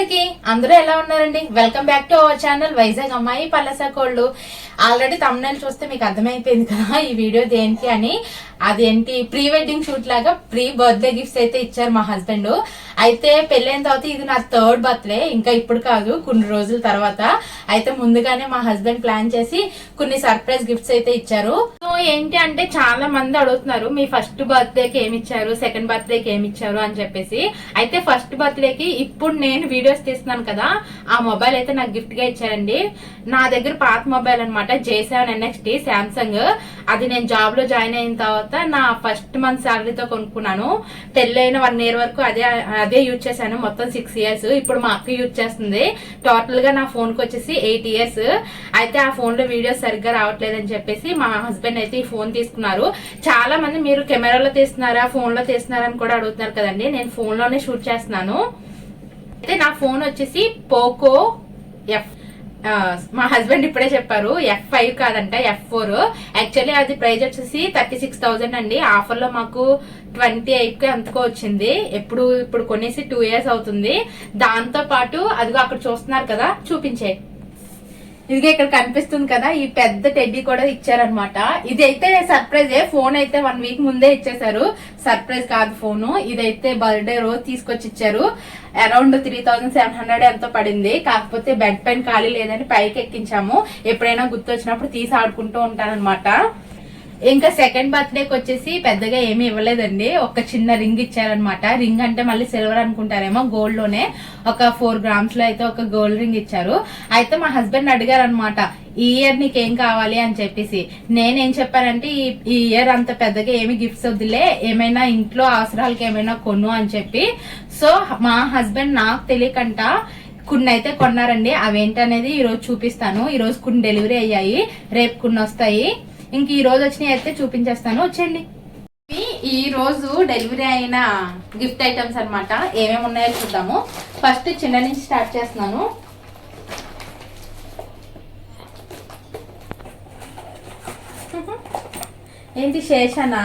అందరికి అందరూ ఎలా ఉన్నారండి? Welcome back to our channel Vizag అమ్మాయి పల్లస కోళ్ళు ఆల్రెడీ తమిళనాడు చూస్తే మీకు అర్థమైపోయింది కదా ఈ వీడియో దేనికి అని. అదేంటి ప్రీ వెడ్డింగ్ షూట్ లాగా ప్రీ బర్త్డే గిఫ్ట్స్ అయితే ఇచ్చారు మా హస్బెండ్ అయితే పెళ్ళైన తర్వాత ఇది నా థర్డ్ బర్త్డే ఇంకా ఇప్పుడు కాదు కొన్ని రోజుల తర్వాత. అయితే ముందుగానే మా హస్బెండ్ ప్లాన్ చేసి కొన్ని సర్ప్రైజ్ గిఫ్ట్స్ అయితే ఇచ్చారు. సో ఏంటి అంటే చాలా మంది అడుగుతున్నారు మీ ఫస్ట్ బర్త్డేకి ఏమి ఇచ్చారు సెకండ్ బర్త్డేకి ఏమి ఇచ్చారు అని చెప్పేసి. అయితే ఫస్ట్ బర్త్డేకి ఇప్పుడు నేను వీడియోస్ తీస్తున్నాను కదా ఆ మొబైల్ అయితే నాకు గిఫ్ట్గా ఇచ్చారండి. నా దగ్గర పాత మొబైల్ అనమాట జే సెవెన్ ఎన్ఎక్స్టీ శాంసంగ్ అది నేను జాబ్లో జాయిన్ అయిన తర్వాత నా ఫస్ట్ మంత్ శాలరీతో కొనుక్కున్నాను. పెళ్ళైన వన్ ఇయర్ వరకు అదే అదే యూజ్ చేశాను మొత్తం సిక్స్ ఇయర్స్ ఇప్పుడు మా అక్క యూజ్ చేస్తుంది. టోటల్గా నా ఫోన్కి వచ్చేసి ఎయిట్ ఇయర్స్ అయితే ఆ ఫోన్లో వీడియోస్ సరిగ్గా రావట్లేదని చెప్పేసి మా హస్బెండ్ అయితే ఈ ఫోన్ తీసుకున్నారు. చాలా మంది మీరు కెమెరాలో తీస్తున్నారా ఫోన్లో తీస్తున్నారా అని కూడా అడుగుతున్నారు కదండి. నేను ఫోన్లోనే షూట్ చేస్తున్నాను. అయితే నా ఫోన్ వచ్చేసి పోకో ఎఫ్ మా హస్బెండ్ ఇప్పుడే చెప్పారు ఎఫ్ ఫైవ్ కాదంట ఎఫ్ ఫోర్ యాక్చువల్లీ అది ప్రైజ్ వచ్చేసి థర్టీ సిక్స్ థౌసండ్ అండి. ఆఫర్లో మాకు ట్వంటీ ఎయిట్ ఎంతకో వచ్చింది. ఎప్పుడు ఇప్పుడు కొనేసి టూ ఇయర్స్ అవుతుంది. దాంతో పాటు అదిగో అక్కడ చూస్తున్నారు కదా చూపించే. ఇదిగే ఇక్కడ కనిపిస్తుంది కదా ఈ పెద్ద టెడ్డీ కూడా ఇచ్చారనమాట ఇది అయితే సర్ప్రైజ్ ఫోన్ అయితే వన్ వీక్ ముందే ఇచ్చేసారు సర్ప్రైజ్ కాదు ఫోన్ ఇదైతే బర్త్డే రోజు తీసుకొచ్చి ఇచ్చారు. Around three thousand seven hundred ఎంతో పడింది. కాకపోతే బెడ్ పైన ఖాళీ లేదని పైకి ఎక్కించాము. ఎప్పుడైనా గుర్తొచ్చినప్పుడు తీసి ఆడుకుంటూ ఉంటానన్నమాట ఇంకా సెకండ్ బర్త్డేకి వచ్చేసి పెద్దగా ఏమీ ఇవ్వలేదండి. ఒక చిన్న రింగ్ ఇచ్చారనమాట రింగ్ అంటే మళ్ళీ సిల్వర్ అనుకుంటారేమో గోల్డ్లోనే ఒక ఫోర్ గ్రామ్స్లో అయితే ఒక గోల్డ్ రింగ్ ఇచ్చారు. అయితే మా హస్బెండ్ అడిగారు అనమాట ఈ ఇయర్ నీకేం కావాలి? అని చెప్పేసి. నేనేం చెప్పానంటే ఈ- ఈ ఇయర్ అంత పెద్దగా ఏమి గిఫ్ట్స్ వద్దులే ఏమైనా ఇంట్లో అవసరాలకి ఏమైనా కొను అని చెప్పి. సో మా హస్బెండ్ నాకు తెలియకంట కొన్ని అయితే కొన్నారండి. అవేంటనేది ఈరోజు చూపిస్తాను. ఈరోజు కొన్ని డెలివరీ అయ్యాయి రేపు కొన్ని వస్తాయి ఇంక ఈ రోజు వచ్చినాయి అయితే చూపించేస్తాను. వచ్చేయండి. ఈ రోజు డెలివరీ అయిన గిఫ్ట్ ఐటమ్స్ అనమాట ఏమేమి ఉన్నాయో చూద్దాము. ఫస్ట్ చిన్న నుంచి స్టార్ట్ చేస్తున్నాను. ఏంటి శేషనా?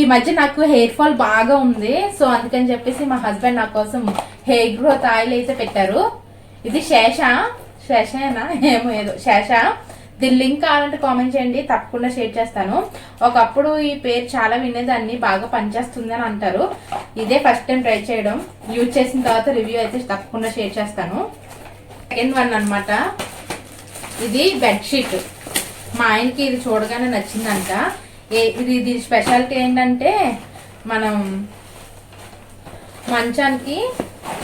ఈ మధ్య నాకు హెయిర్ ఫాల్ బాగా ఉంది. సో అందుకని చెప్పేసి మా హస్బెండ్ నా కోసం హెయిర్ గ్రోత్ ఆయిల్ అయితే పెట్టారు. ఇది శేష. శేషనా ఏమో ఏదో. శేష. దీని లింక్ కావాలంటే కామెంట్ చేయండి తప్పకుండా షేర్ చేస్తాను. ఒకప్పుడు ఈ పేరు చాలా వినేదాన్ని బాగా పనిచేస్తుంది అని అంటారు. ఇదే ఫస్ట్ టైం ట్రై చేయడం. యూజ్ చేసిన తర్వాత రివ్యూ అయితే తప్పకుండా షేర్ చేస్తాను. సెకండ్ వన్ అనమాట ఇది బెడ్షీట్ మా ఆయనకి ఇది చూడగానే నచ్చిందంట. ఏ ఇది దీని స్పెషాలిటీ ఏంటంటే మనం మంచానికి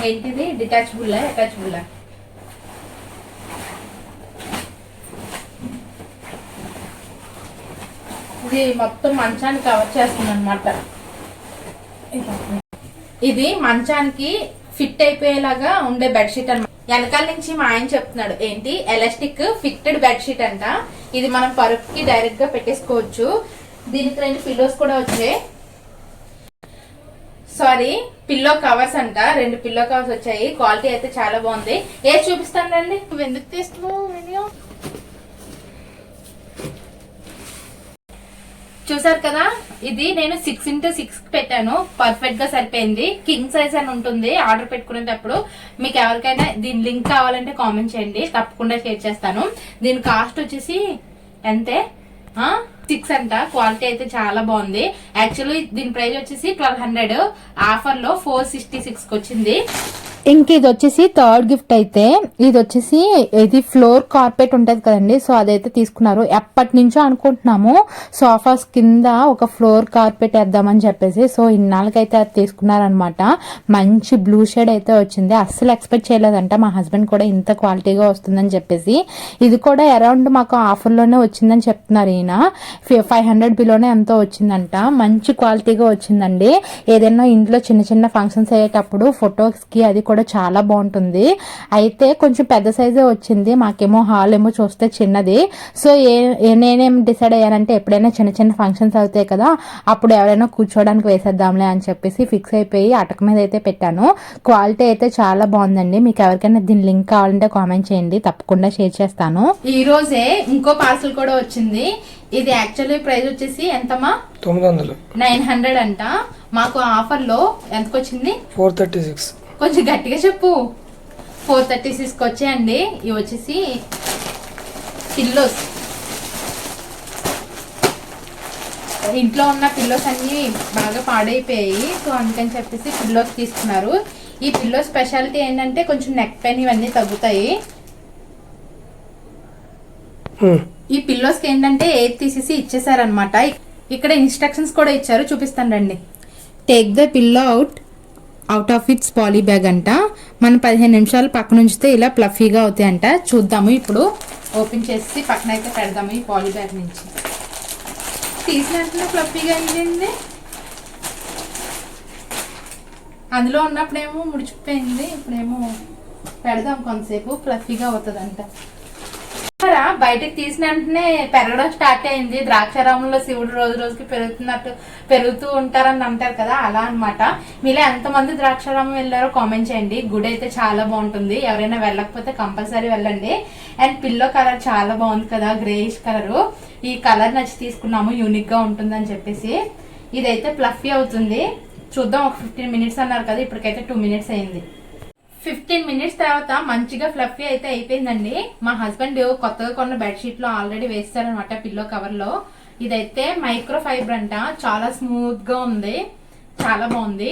ఏంటిది? డిటాచబుల్ అటాచబుల్ ఇది మొత్తం మంచాన్ని కవర్ చేస్తుంది అనమాట ఇది మంచానికి ఫిట్ అయిపోయేలాగా ఉండే బెడ్షీట్ అన్నమాట. వెనకాల నుంచి మా ఆయన చెప్తున్నాడు ఏంటి? ఎలాస్టిక్ ఫిట్టెడ్ బెడ్షీట్ అంట. ఇది మనం పరుపుకి డైరెక్ట్గా పెట్టేసుకోవచ్చు. దీనికి రెండు పిల్లోస్ కూడా వచ్చాయి. సారీ పిల్లో కవర్స్ అంట. రెండు పిల్లో కవర్స్ వచ్చాయి. క్వాలిటీ అయితే చాలా బాగుంది. ఏ చూపిస్తాను రండి. నువ్వు ఎందుకు తీస్తున్నావు వీడియో చూసారు కదా? ఇది నేను సిక్స్ ఇంటూ సిక్స్ పెట్టాను. పర్ఫెక్ట్గా సరిపోయింది. కింగ్ సైజ్ అని ఉంటుంది. ఆర్డర్ పెట్టుకునేటప్పుడు మీకు ఎవరికైనా దీని లింక్ కావాలంటే కామెంట్ చేయండి. తప్పకుండా షేర్ చేస్తాను. దీని కాస్ట్ వచ్చేసి ఎంతే? సిక్స్ అంట. క్వాలిటీ అయితే చాలా బాగుంది. యాక్చువల్లీ దీని ప్రైస్ వచ్చేసి ట్వెల్వ్ హండ్రెడ్ ఆఫర్లో ఫోర్ సిక్స్టీ సిక్స్కి వచ్చింది ఇంక ఇది వచ్చేసి థర్డ్ గిఫ్ట్ అయితే ఇది వచ్చేసి ఇది ఫ్లోర్ కార్పెట్ ఉంటుంది కదండి సో అదైతే తీసుకున్నారు. ఎప్పటి నుంచో అనుకుంటున్నాము సోఫాస్ కింద ఒక ఫ్లోర్ కార్పెట్ వేద్దామని చెప్పేసి సో ఇన్నాళ్ళకైతే అది తీసుకున్నారనమాట. మంచి బ్లూ షేడ్ అయితే వచ్చింది. అస్సలు ఎక్స్పెక్ట్ చేయలేదంట మా హస్బెండ్ కూడా ఇంత క్వాలిటీగా వస్తుందని చెప్పేసి. ఇది కూడా అరౌండ్ మాకు ఆఫర్లోనే వచ్చిందని చెప్తున్నారు ఈయన. ఫైవ్ హండ్రెడ్ బిలోనే ఎంతో వచ్చిందంట. మంచి క్వాలిటీగా వచ్చిందండి. ఏదైనా ఇంట్లో చిన్న చిన్న ఫంక్షన్స్ అయ్యేటప్పుడు ఫొటోస్కి అది కూడా చాలా బాగుంటుంది. అయితే కొంచెం పెద్ద సైజే వచ్చింది. మాకేమో హాల్ ఏమో చూస్తే చిన్నది. సో ఏ నేనేం డిసైడ్ అయ్యానంటే ఎప్పుడైనా చిన్న చిన్న ఫంక్షన్స్ అవుతాయి కదా అప్పుడు ఎవరైనా కూర్చోడానికి వేసేద్దాంలే అని చెప్పేసి ఫిక్స్ అయిపోయి అటక మీద అయితే పెట్టాను. క్వాలిటీ అయితే చాలా బాగుందండి. మీకు ఎవరికైనా దీని లింక్ కావాలంటే కామెంట్ చేయండి. తప్పకుండా షేర్ చేస్తాను. ఈ రోజే ఇంకో పార్సల్ కూడా వచ్చింది. ఇది యాక్చువల్లీ ప్రైస్ వచ్చేసి ఎంతమా తొమ్మిది వందలు. నైన్ హండ్రెడ్ అంట. మాకు ఆఫర్లో ఎంతకు వచ్చింది ఫోర్ థర్టీ సిక్స్. కొంచెం గట్టిగా చెప్పు. ఫోర్ థర్టీ సిక్స్కి వచ్చాయండి. ఇవి వచ్చేసి పిల్లోస్ ఇంట్లో ఉన్న పిల్లోస్ అన్ని బాగా పాడైపోయాయి. సో అందుకని చెప్పేసి పిల్లోస్ తీసుకున్నారు. ఈ పిల్లో స్పెషాలిటీ ఏంటంటే కొంచెం నెక్ పెయిన్ ఇవన్నీ తగ్గుతాయి. ఉమ్. ఈ పిల్లోస్కి ఏంటంటే ఎయిర్ తీసేసి ఇచ్చేసారనమాట ఇక్కడ ఇన్స్ట్రక్షన్స్ కూడా ఇచ్చారు. చూపిస్తాను రండి. Take the pillow out out of its poly bag అంట. మనం పదిహేను నిమిషాలు పక్కన ఉంచితే ఇలా ప్లఫీగా అవుతాయంట. చూద్దాము ఇప్పుడు. ఓపెన్ చేసి పక్కన అయితే పెడదాము ఈ పాలీ బ్యాగ్ నుంచి. తీసిన వెంటనే ఫ్లఫీగా అయింది అందులో ఉన్నప్పుడేమో ముడిచిపోయింది ఇప్పుడేమో పెడదాం కొంతసేపు. ఫ్లఫీగా అవుతుందంట. చూసారా? బయటకు తీసిన వెంటనే పెరగడం స్టార్ట్ అయింది. ద్రాక్షారామంలో శివుడు రోజు రోజుకి పెరుగుతున్నట్టు పెరుగుతూ ఉంటారని అంటారు కదా? అలా అనమాట మీలో ఎంతమంది ద్రాక్షారామం వెళ్ళారో కామెంట్ చేయండి. గుడి అయితే చాలా బాగుంటుంది. ఎవరైనా వెళ్ళకపోతే కంపల్సరీ వెళ్ళండి. అండ్ పిల్లో కలర్ చాలా బాగుంది కదా? Greyish colour. ఈ కలర్ నచ్చి తీసుకున్నాము. యూనిక్గా ఉంటుందని చెప్పేసి. ఇదైతే ప్లఫీ అవుతుంది. చూద్దాం. ఒక ఫిఫ్టీన్ మినిట్స్ అన్నారు కదా? ఇప్పటికైతే టూ మినిట్స్ అయింది. ఫిఫ్టీన్ మినిట్స్ తర్వాత మంచిగా ఫ్లఫీ అయితే అయిపోయిందండి. మా హస్బెండ్ కొత్తగా కొన్న బెడ్షీట్లో ఆల్రెడీ వేస్తారనమాట పిల్లో కవర్లో. ఇదైతే మైక్రో ఫైబర్ అంట. చాలా స్మూత్గా ఉంది. చాలా బాగుంది.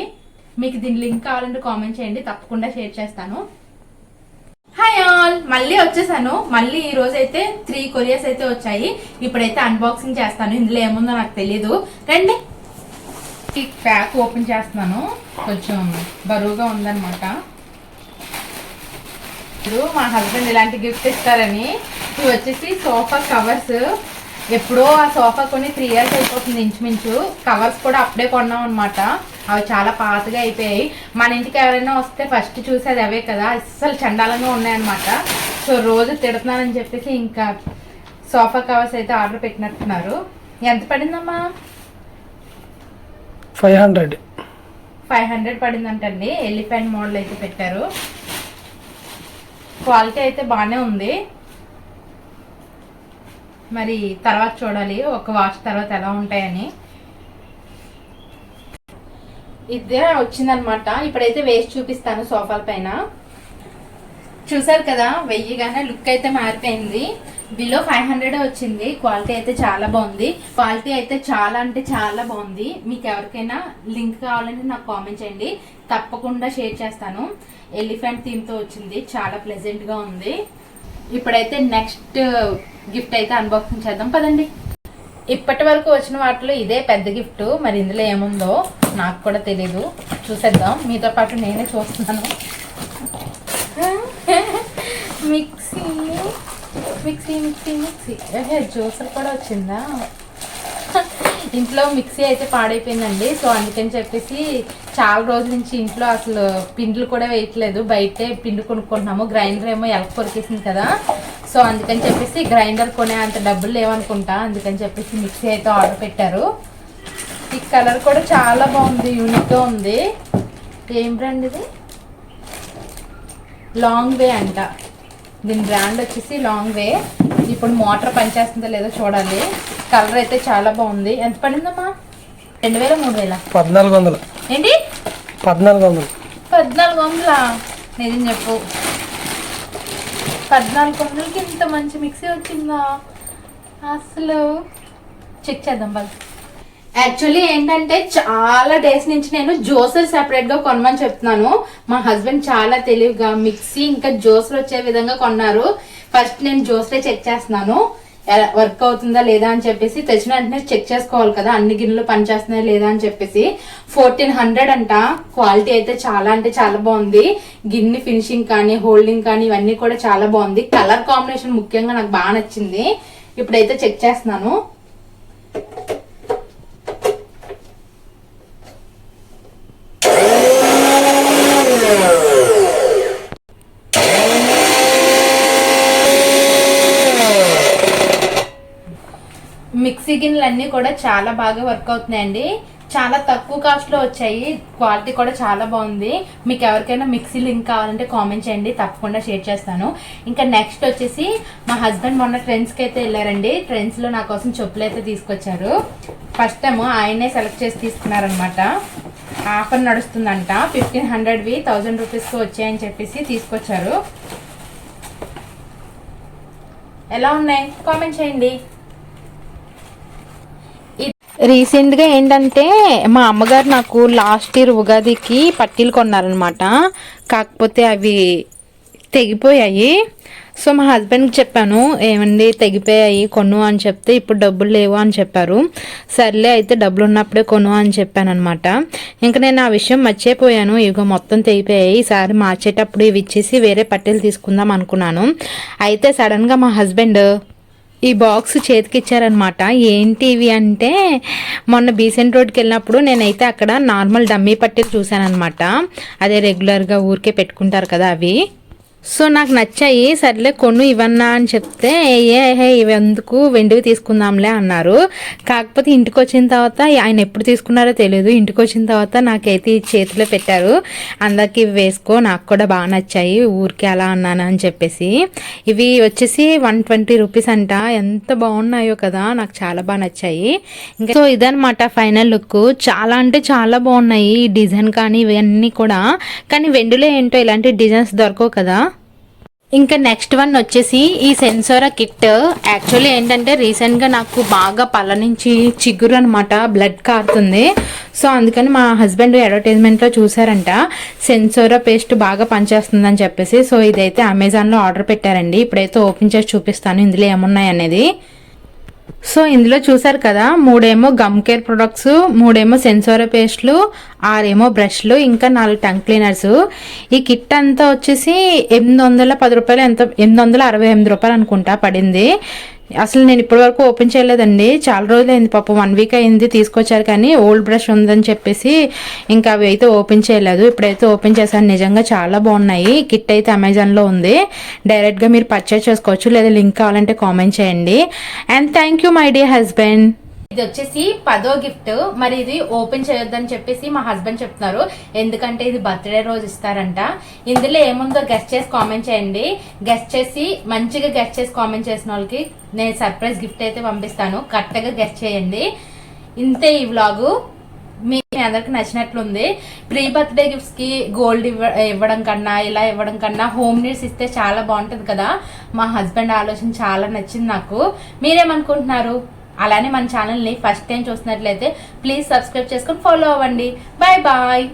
మీకు దీని లింక్ కావాలంటే కామెంట్ చేయండి. తప్పకుండా షేర్ చేస్తాను. హాయ్ ఆల్ మళ్ళీ వచ్చేసాను. మళ్ళీ ఈ రోజు అయితే త్రీ కొరియర్స్ అయితే వచ్చాయి. ఇప్పుడైతే అన్బాక్సింగ్ చేస్తాను. ఇందులో ఏముందో నాకు తెలియదు రండి. ఈ ప్యాక్ ఓపెన్ చేస్తున్నాను. కొంచెం బరువుగా ఉందన్నమాట. ఇప్పుడు మా హస్బెండ్ ఇలాంటి గిఫ్ట్ ఇస్తారని. ఇవి వచ్చేసి సోఫా కవర్స్ ఎప్పుడో ఆ సోఫా కొని త్రీ ఇయర్స్ అయిపోతుంది ఇంచుమించు. కవర్స్ కూడా అప్పుడే కొన్నాం అనమాట అవి చాలా పాతగా అయిపోయాయి. మన ఇంటికి ఎవరైనా వస్తే ఫస్ట్ చూసేది అవే కదా. అస్సలు చండాలంగా ఉన్నాయన్నమాట సో రోజు తిడుతున్నానని చెప్పేసి ఇంకా సోఫా కవర్స్ అయితే ఆర్డర్ పెట్టినట్టున్నారు. ఎంత పడిందమ్మా? ఫైవ్ హండ్రెడ్ ఫైవ్ హండ్రెడ్ పడిందంటండి. ఎలిఫెంట్ మోడల్ అయితే పెట్టారు. క్వాలిటీ అయితే బాగానే ఉంది. మరి తర్వాత చూడాలి ఒక వాష్ తర్వాత ఎలా ఉంటాయని. ఇదే వచ్చిందనమాట. ఇప్పుడైతే వేసి చూపిస్తాను సోఫాల పైన. చూసారు కదా వెయ్యిగానే లుక్ అయితే మారిపోయింది. బిలో ఫైవ్ హండ్రెడ్ వచ్చింది. క్వాలిటీ అయితే చాలా బాగుంది. క్వాలిటీ అయితే చాలా అంటే చాలా బాగుంది. మీకు ఎవరికైనా లింక్ కావాలంటే నాకు కామెంట్ చేయండి. తప్పకుండా షేర్ చేస్తాను. ఎలిఫెంట్ థీమ్తో వచ్చింది. చాలా ప్లెజెంట్గా ఉంది. ఇప్పుడైతే నెక్స్ట్ గిఫ్ట్ uh, అయితే అన్బాక్సింగ్ చేద్దాం. పదండి. ఇప్పటి వరకు వచ్చిన వాటిలో ఇదే పెద్ద గిఫ్ట్ మరి ఇందులో ఏముందో నాకు కూడా తెలీదు. చూసేద్దాం. మీతో పాటు నేనే చూస్తున్నాను. Mixie mixie mixie mixie. Juicer కూడా వచ్చిందా? ఇంట్లో మిక్సీ అయితే పాడైపోయిందండి. సో అందుకని చెప్పేసి చాలా రోజుల నుంచి ఇంట్లో అసలు పిండిలు కూడా వేయట్లేదు. బయటే పిండి కొనుక్కుంటున్నాము. గ్రైండర్ ఏమో ఎలక కొరికేసింది కదా. సో అందుకని చెప్పేసి గ్రైండర్ కొనే అంత డబ్బులు లేవనుకుంటా. అందుకని చెప్పేసి మిక్సీ అయితే ఆర్డర్ పెట్టారు. ఈ కలర్ కూడా చాలా బాగుంది. యూనిక్గా ఉంది. ఏం బ్రాండ్ ఇది? లాంగ్ వే అంట. దీని బ్రాండ్ వచ్చేసి లాంగ్ వే. ఇప్పుడు మోటార్ పనిచేస్తుందో లేదో చూడాలి కలర్ అయితే చాలా బాగుంది. ఎంత పడిందమ్మా? రెండు వేల మూడు వేల? పద్నాలుగు వందలు. ఏంటి? పద్నాలుగు వందలు. పద్నాలుగు వందల? నిజం చెప్పు. పద్నాలుగు వందలకి ఇంత మంచి మిక్సీ వచ్చిందా? అసలు చెక్ చేద్దాం బాగా యాక్చువల్లీ ఏంటంటే చాలా డేస్ నుంచి నేను జ్యూసర్ సెపరేట్గా కొనమని చెప్తున్నాను. మా హస్బెండ్ చాలా తెలివిగా మిక్సీ ఇంకా జ్యూసర్ వచ్చే విధంగా కొన్నారు. ఫస్ట్ నేను జ్యూసరే చెక్ చేస్తున్నాను. వర్క్ అవుతుందా లేదా అని చెప్పేసి తెచ్చిన వెంటనే చెక్ చేసుకోవాలి కదా. అన్ని గిన్నెలు పనిచేస్తున్నాయా లేదా అని చెప్పేసి. ఫోర్టీన్ హండ్రెడ్ అంట. క్వాలిటీ అయితే చాలా అంటే చాలా బాగుంది. గిన్నె ఫినిషింగ్ కానీ హోల్డింగ్ కానీ ఇవన్నీ కూడా చాలా బాగుంది. కలర్ కాంబినేషన్ ముఖ్యంగా నాకు బాగా నచ్చింది. ఇప్పుడైతే చెక్ చేస్తున్నాను. మిక్సీ గిన్నెలు అన్నీ కూడా చాలా బాగా వర్క్ అవుతున్నాయండి. చాలా తక్కువ కాస్ట్లో వచ్చాయి. క్వాలిటీ కూడా చాలా బాగుంది. మీకు ఎవరికైనా మిక్సీ లింక్ కావాలంటే కామెంట్ చేయండి. తప్పకుండా షేర్ చేస్తాను. ఇంకా నెక్స్ట్ వచ్చేసి మా హస్బెండ్ మొన్న ట్రెండ్స్కి అయితే వెళ్ళారండి. ట్రెండ్స్లో నా కోసం చెప్పులు అయితే తీసుకొచ్చారు. ఫస్ట్ టైం ఆయనే సెలెక్ట్ చేసి తీసుకున్నారనమాట ఆఫర్ నడుస్తుందంట. ఫిఫ్టీన్ హండ్రెడ్వి థౌజండ్ రూపీస్కి వచ్చాయని చెప్పేసి తీసుకొచ్చారు. ఎలా ఉన్నాయి? కామెంట్ చేయండి. రీసెంట్గా ఏంటంటే మా అమ్మగారు నాకు లాస్ట్ ఇయర్ ఉగాదికి పట్టీలు కొన్నారనమాట కాకపోతే అవి తెగిపోయాయి. సో మా హస్బెండ్కి చెప్పాను ఏమండి తెగిపోయాయి కొను అని చెప్తే ఇప్పుడు డబ్బులు లేవు అని చెప్పారు. సర్లే అయితే డబ్బులు ఉన్నప్పుడే కొను అని చెప్పాను అనమాట ఇంకా నేను ఆ విషయం మర్చిపోయాను. ఇగో మొత్తం తెగిపోయాయి. ఈసారి మార్చేటప్పుడు ఇవి ఇచ్చేసి వేరే పట్టీలు తీసుకుందాం అనుకున్నాను. అయితే సడన్గా మా హస్బెండ్ ఈ బాక్స్ చేతికి ఇచ్చారనమాట ఏంటి ఇవి అంటే మొన్న బీసెంట్ రోడ్కి వెళ్ళినప్పుడు నేనైతే అక్కడ నార్మల్ డమ్మీ పట్టీలు చూశానమాట అదే రెగ్యులర్గా ఊరికే పెట్టుకుంటారు కదా అవి. సో నాకు నచ్చాయి. సర్లే కొను ఇవన్నా అని చెప్తే ఏ హే ఇవి ఎందుకు వెండివి తీసుకుందాంలే అన్నారు. కాకపోతే ఇంటికి వచ్చిన తర్వాత ఆయన ఎప్పుడు తీసుకున్నారో తెలియదు ఇంటికి వచ్చిన తర్వాత నాకైతే చేతిలో పెట్టారు. అందరికి ఇవి వేసుకో నాకు కూడా బాగా నచ్చాయి. ఊరికే అలా అన్నాను అని చెప్పేసి. ఇవి వచ్చేసి వన్ ట్వంటీ రూపీస్ అంట. ఎంత బాగున్నాయో కదా నాకు చాలా బాగా నచ్చాయి. ఇంకా సో ఇదనమాట ఫైనల్ లుక్. చాలా అంటే చాలా బాగున్నాయి ఈ డిజైన్ కానీ ఇవన్నీ కూడా. కానీ వెండిలో ఏంటో ఇలాంటి డిజైన్స్ దొరకవు కదా. ఇంకా నెక్స్ట్ వన్ వచ్చేసి ఈ సెన్సోరా కిట్ యాక్చువల్లీ ఏంటంటే రీసెంట్గా నాకు బాగా పళ్ళ నుంచి చిగురు అనమాట బ్లడ్ కారుతుంది. సో అందుకని మా హస్బెండ్ అడ్వర్టైజ్మెంట్లో చూసారంట సెన్సోరా పేస్ట్ బాగా పనిచేస్తుందని చెప్పేసి. సో ఇదైతే అమెజాన్లో ఆర్డర్ పెట్టారండి. ఇప్పుడైతే ఓపెన్ చేసి చూపిస్తాను. ఇందులో ఏమున్నాయి అనేది. సో ఇందులో చూసారు కదా మూడేమో గమ్ కేర్ ప్రొడక్ట్స్ మూడేమో సెన్సోర పేస్ట్లు ఆరేమో బ్రష్లు ఇంకా నాలుగు టంగ్ క్లీనర్స్ ఈ కిట్ అంతా వచ్చేసి ఎనిమిది వందల పది రూపాయలు ఎంత ఎనిమిది వందల అరవై ఎనిమిది రూపాయలు అనుకుంటా పడింది. అసలు నేను ఇప్పటివరకు ఓపెన్ చేయలేదండి. చాలా రోజులు అయింది పాప. వన్ వీక్ అయింది తీసుకొచ్చారు కానీ ఓల్డ్ బ్రష్ ఉందని చెప్పేసి ఇంకా అవి అయితే ఓపెన్ చేయలేదు. ఇప్పుడైతే ఓపెన్ చేశాను. నిజంగా చాలా బాగున్నాయి. కిట్ అయితే అమెజాన్లో ఉంది. డైరెక్ట్గా మీరు పర్చేస్ చేసుకోవచ్చు. లేదా లింక్ కావాలంటే కామెంట్ చేయండి. And thank you my dear husband ఇది వచ్చేసి పదో గిఫ్ట్. మరి ఇది ఓపెన్ చేయొద్దని చెప్పేసి మా హస్బెండ్ చెప్తున్నారు. ఎందుకంటే ఇది బర్త్డే రోజు ఇస్తారంట. ఇందులో ఏముందో గెస్ట్ చేసి కామెంట్ చేయండి. గెస్ట్ చేసి మంచిగా గెస్ట్ చేసి కామెంట్ చేసిన వాళ్ళకి నేను సర్ప్రైజ్ గిఫ్ట్ అయితే పంపిస్తాను. కరెక్ట్గా గెస్ట్ చేయండి. ఇంతే ఈ వ్లాగు మీ మీ అందరికి నచ్చినట్లుంది. ప్రీ బర్త్డే గిఫ్ట్స్కి గోల్డ్ ఇవ్వ ఇవ్వడం కన్నా ఇలా ఇవ్వడం కన్నా హోమ్ నీడ్స్ ఇస్తే చాలా బాగుంటుంది కదా. మా హస్బెండ్ ఆలోచన చాలా నచ్చింది నాకు. మీరేమనుకుంటున్నారు? అలానే మన ఛానల్ని ఫస్ట్ టైం చూసినట్లయితే ప్లీజ్ సబ్స్క్రైబ్ చేసుకొని ఫాలో అవ్వండి. Bye bye